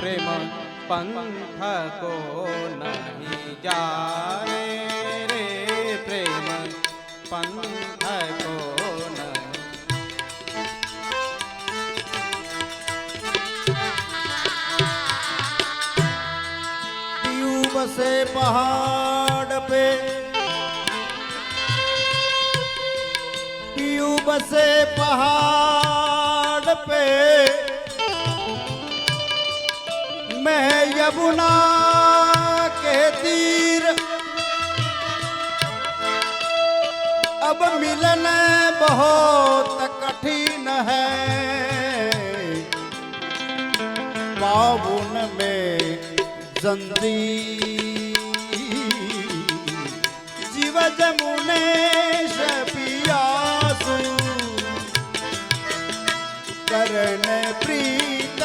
પ્રેમ પંથ કો નહીં જાને રે પ્રેમ પંથ કો નહીં पीयू बसे पहाड़ पे पीयू बसे पहाड़ पे બુના કે તીર અબ મિલન બહોત કઠિન હૈ. પાવન મેં જંદી. જીવ જમુને શપિયાસુ કરને પ્રીત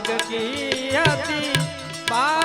જગતી હતી. બા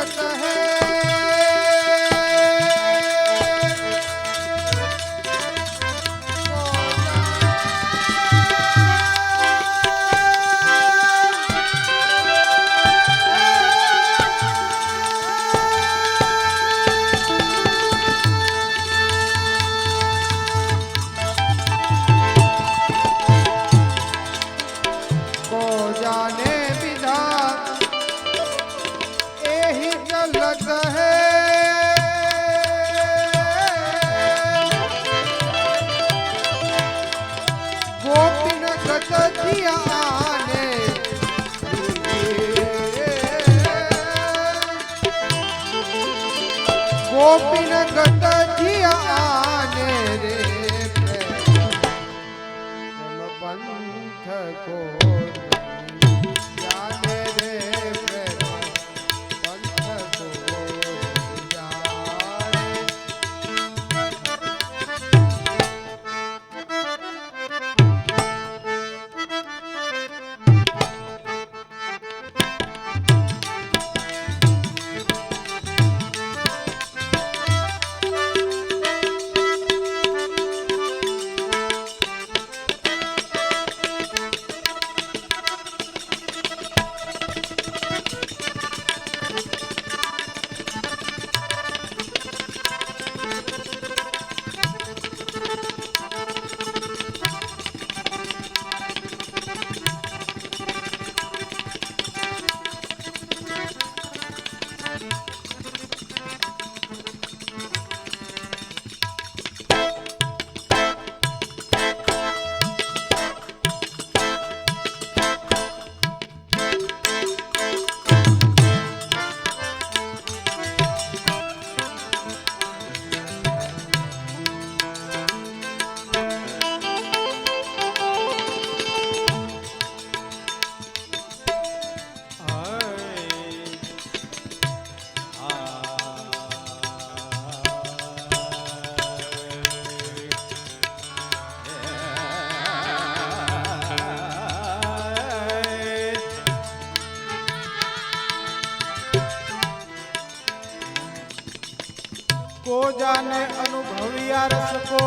कहत है को જાને અનુભવ્યા રસ કો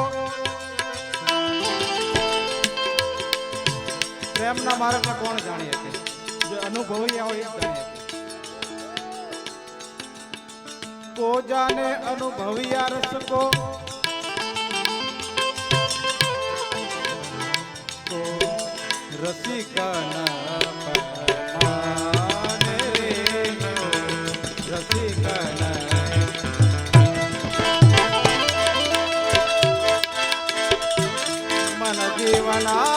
પ્રેમના માર્ગને કોણ જાણી શકે? જે અનુભવ્યા હોય એ જાણી શકે. કો જાને અનુભવ્યા રસ કો તો না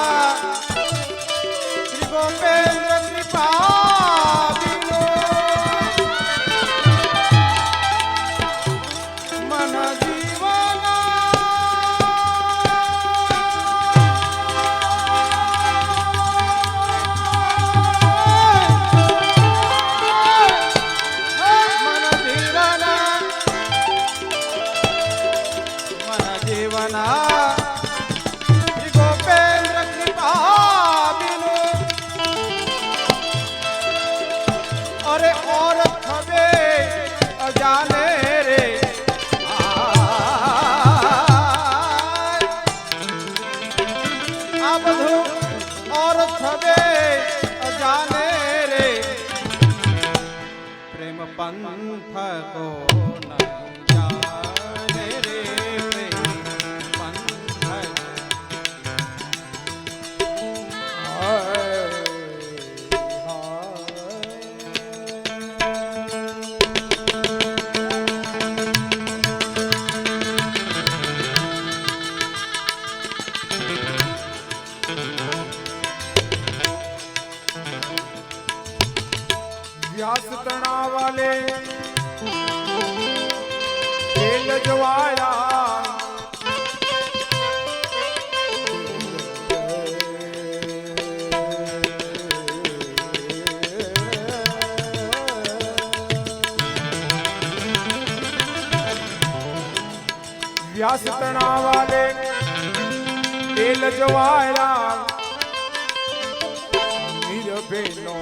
જવાયા નિરભેનો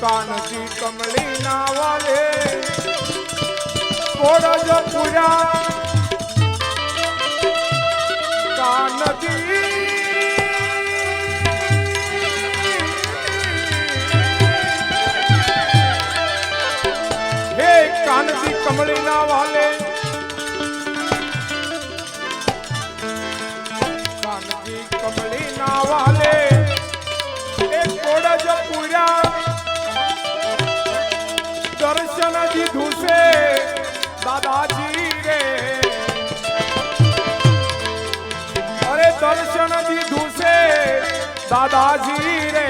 કાનજી કમળી ના વાલે કોડજ પૂરા કાનજી કમળી ના વાલે. કાનજી કમળીના વાલે. એ કોડજ પૂરા દર્શન દીધું છે દાદાજી રે. અરે દર્શન દીધું છે દાદાજી રે.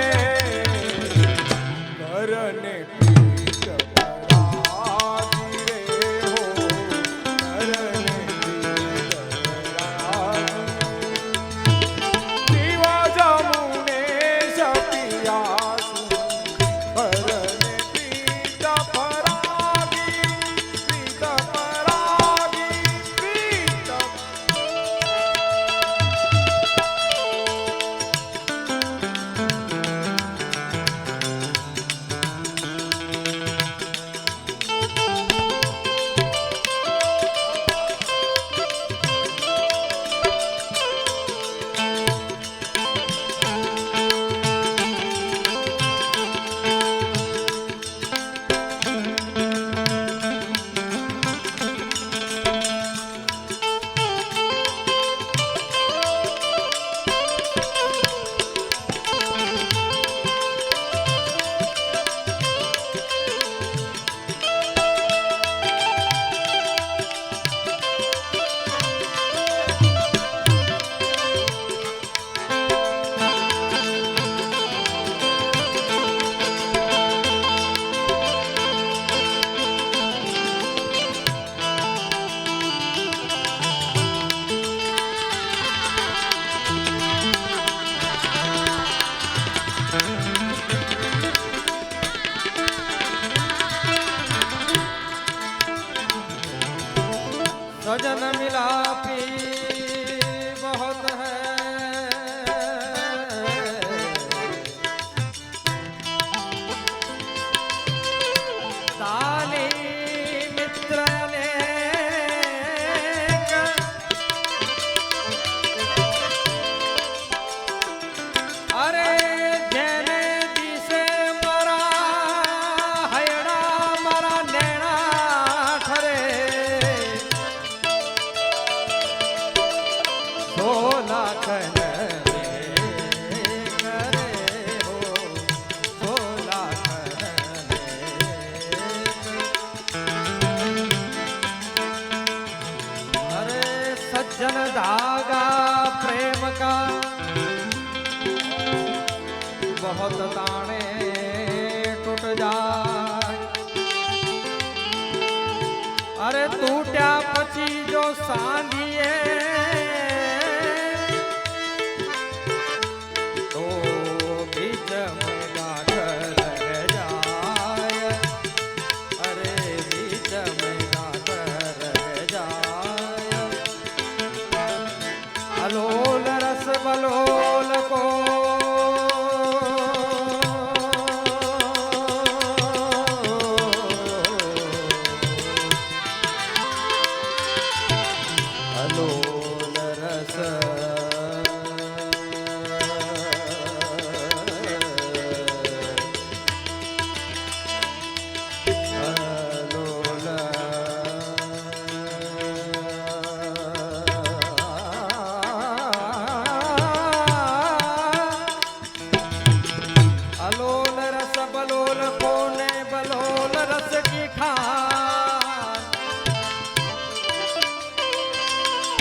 ખાન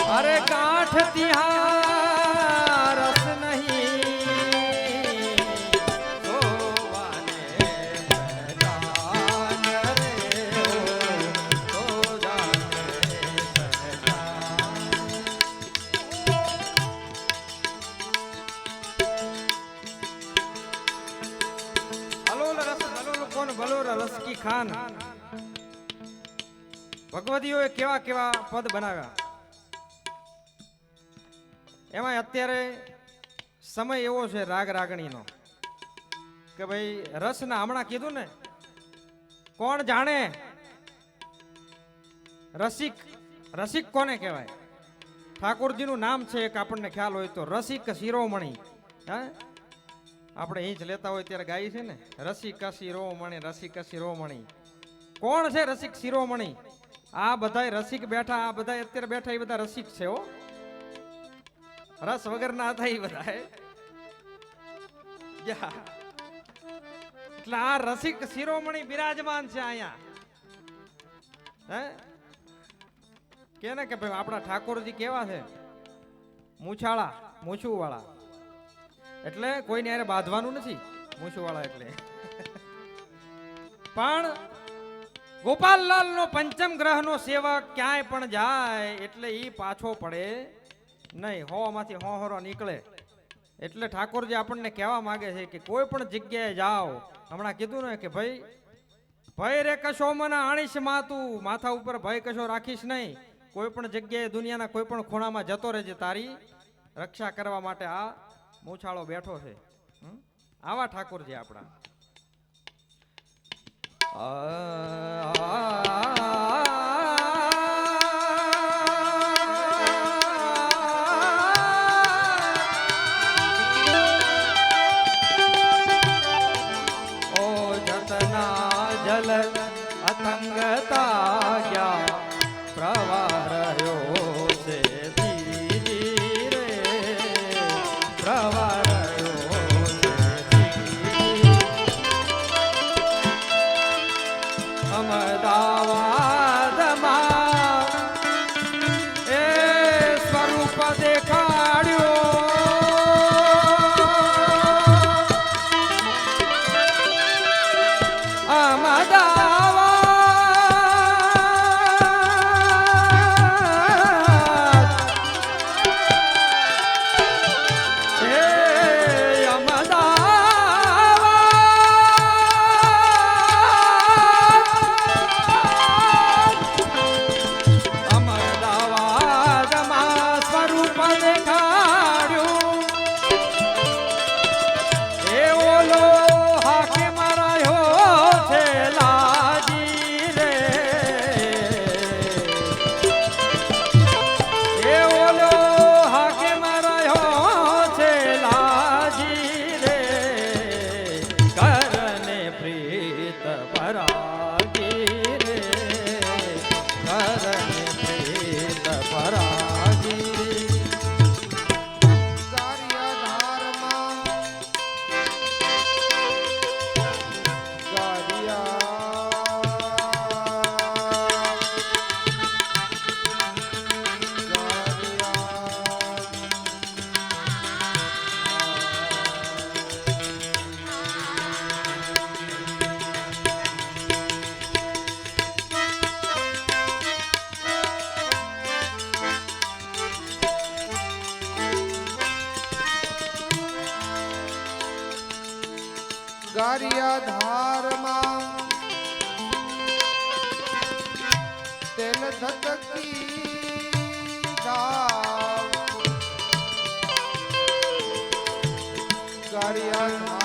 અરે કાઠ તિહાર ભગવતીઓએ કેવા કેવા પદ બનાવ્યા? એમાં અત્યારે સમય એવો છે રાગ રાગણીનો કે ભાઈ રસના હમણાં કીધું ને, કોણ જાણે રસિક રસિક કોને કહેવાય? ઠાકોરજીનું નામ છે એક આપણને ખ્યાલ હોય તો, રસિક શિરોમણી. હા? આપણે અહીં લેતા હોય ત્યારે ગાય છે ને, રસિક શિરોમણી રસિક શિરોમણી. કોણ છે રસિક શિરોમણી? આ બધાય રસિક બેઠા, આ બધા અત્યારે બેઠા, એ બધા રસિક છે રસ વગરના હતા એ બધા એટલે આ રસિક શિરોમણી બિરાજમાન છે અહીંયા. હે? કે ને કે ભાઈ આપણા ઠાકોરજી કેવા છે? મૂછાળા મૂછું વાળા એટલે કોઈને યારે બાંધવાનું નથી? મૂછું વાળા એટલે. પણ ગોપાલલાલ નો પંચમ ગ્રહ નો સેવક ક્યાંય પણ જાય એટલે એ પાછો પડે નહીં. હો માંથી હો હરો નીકળે. એટલે ઠાકોરજી આપણને કહેવા માંગે છે કે કોઈ પણ જગ્યાએ જાઓ. હમણાં કીધું ને કે ભાઈ ભય રે કશો મને આણીશ માતું માથા ઉપર ભય કશો રાખીશ નહીં. કોઈ પણ જગ્યાએ દુનિયાના કોઈ પણ ખૂણામાં જતો રહેજે તારી રક્ષા કરવા માટે આ મૂછાળો બેઠો છે? આવા ઠાકોરજી આપણા. 아, 아, 아, 아. 아, 아. સ્વરૂપ તેલ ધતકી ગારિયા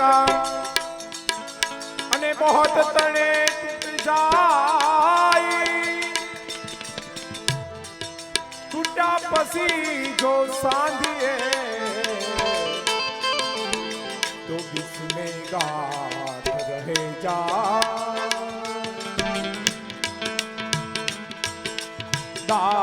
કા અને મોહત તણે તૂટ જાય. તૂટ્યા પછી જો સાંધીએ, તો બિસ્મે ગાત રહે જા દા